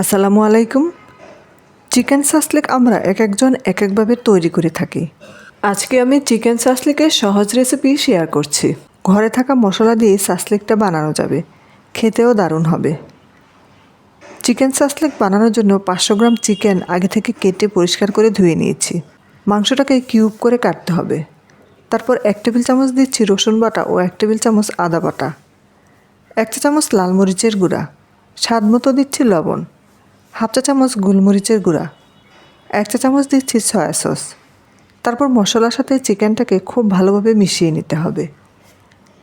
আসসালামু আলাইকুম। Chicken shashlik আমরা এক একজন এক একভাবে তৈরি করে থাকি। আজকে আমি চিকেন সাসলিকের সহজ রেসিপি শেয়ার করছি। ঘরে থাকা মশলা দিয়ে সাসলিকটা বানানো যাবে। খেতেও দারুণ হবে। চিকেন সাসলিক বানানোর জন্য পাঁচশো গ্রাম চিকেন আগে থেকে কেটে পরিষ্কার করে ধুয়ে নিয়েছি। মাংসটাকে কিউব করে কাটতে হবে। তারপর এক টেবিল চামচ দিচ্ছি রসুন বাটা ও এক টেবিল চামচ আদা বাটা। এক চা চামচ লাল মরিচের গুঁড়া। স্বাদ মতো দিচ্ছি লবণ। হাফ চা চামচ গোলমরিচের গুঁড়া, এক চা চামচ দিচ্ছি সয়া সস। তারপর মশলার সাথে চিকেনটাকে খুব ভালোভাবে মিশিয়ে নিতে হবে।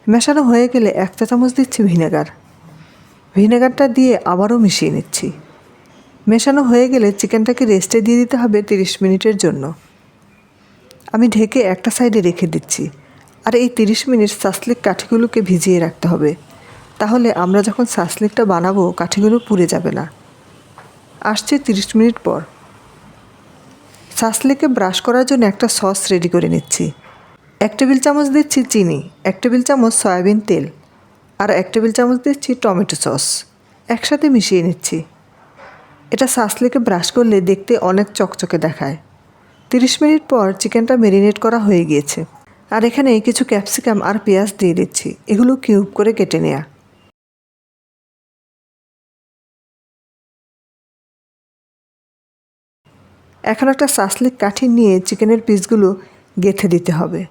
মেশানো হয়ে গেলে এক চা চামচ দিচ্ছি ভিনেগার। ভিনেগারটা দিয়ে আবারও মিশিয়ে নিচ্ছি। মেশানো হয়ে গেলে চিকেনটাকে রেস্টে দিয়ে দিতে হবে তিরিশ মিনিটের জন্য। আমি ঢেকে একটা সাইডে রেখে দিচ্ছি। আর এই তিরিশ মিনিট সাসলিক কাঠিগুলোকে ভিজিয়ে রাখতে হবে। তাহলে আমরা যখন সাসলিকটা বানাবো, কাঠিগুলো পুড়ে যাবে না। আসছে তিরিশ মিনিট পর। সাসলিকে ব্রাশ করার জন্য একটা সস রেডি করে নিচ্ছি। এক টেবিল চামচ দিচ্ছি চিনি, এক টেবিল চামচ সয়াবিন তেল আর এক টেবিল চামচ দিচ্ছি টমেটো সস। একসাথে মিশিয়ে নিচ্ছি। এটা সাসলেকে ব্রাশ করলে দেখতে অনেক চকচকে দেখায়। তিরিশ মিনিট পর চিকেনটা মেরিনেট করা হয়ে গিয়েছে। আর এখানে কিছু ক্যাপসিকাম আর পেঁয়াজ দিয়ে দিচ্ছি। এগুলো কিউব করে কেটে নেওয়া এখন একটা সাসলিক কাঠি নিয়ে চিকেনের পিসগুলো গেথে দিতে হবে।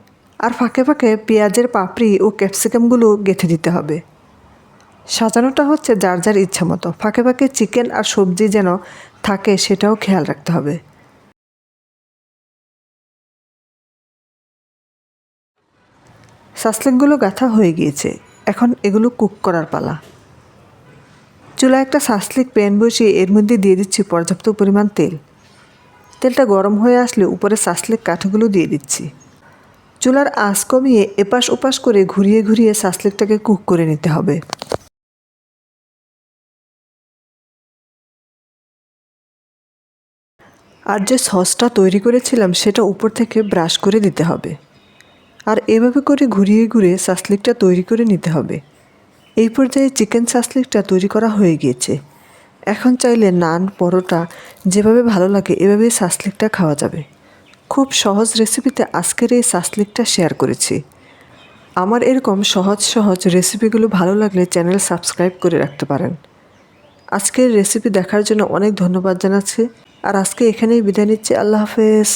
আর ফাঁকে ফাঁকে পেঁয়াজের পাপড়ি ও ক্যাপসিকামগুলো গেথে দিতে হবে। সাজানোটা হচ্ছে যার যার ইচ্ছা মতো। ফাঁকে ফাঁকে চিকেন আর সবজি যেন থাকে সেটাও খেয়াল রাখতে হবে। সাসলিকগুলো গাঁথা হয়ে গিয়েছে। এখন এগুলো কুক করার পালা। চুলা একটা সাসলিক প্যান বসিয়ে এর মধ্যে দিয়ে দিচ্ছি পর্যাপ্ত পরিমাণ তেল। তেলটা গরম হয়ে আসলে উপরে সাসলিক কাঠগুলো দিয়ে দিচ্ছি। চুলার আঁচ কমিয়ে এপাশ ওপাশ করে ঘুরিয়ে ঘুরিয়ে সাসলিকটাকে কুক করে নিতে হবে। আর যে সসটা তৈরি করেছিলাম সেটা উপর থেকে ব্রাশ করে দিতে হবে। আর এভাবে করে ঘুরিয়ে ঘুরিয়ে সাসলিকটা তৈরি করে নিতে হবে। এই পর্যায়ে চিকেন সাসলিকটা তৈরি করা হয়ে গিয়েছে। এখন চাইলে নান, পরোটা, যেভাবে ভালো লাগে, এভাবেই সাসলিকটা খাওয়া যাবে। খুব সহজ রেসিপিতে আজকের এই সাসলিকটা শেয়ার করেছি। আমার এরকম সহজ সহজ রেসিপিগুলো ভালো লাগলে চ্যানেল সাবস্ক্রাইব করে রাখতে পারেন। আজকের রেসিপি দেখার জন্য অনেক ধন্যবাদ জানাচ্ছি। আর আজকে এখানেই বিদায় নিচ্ছি। আল্লাহ হাফেজ।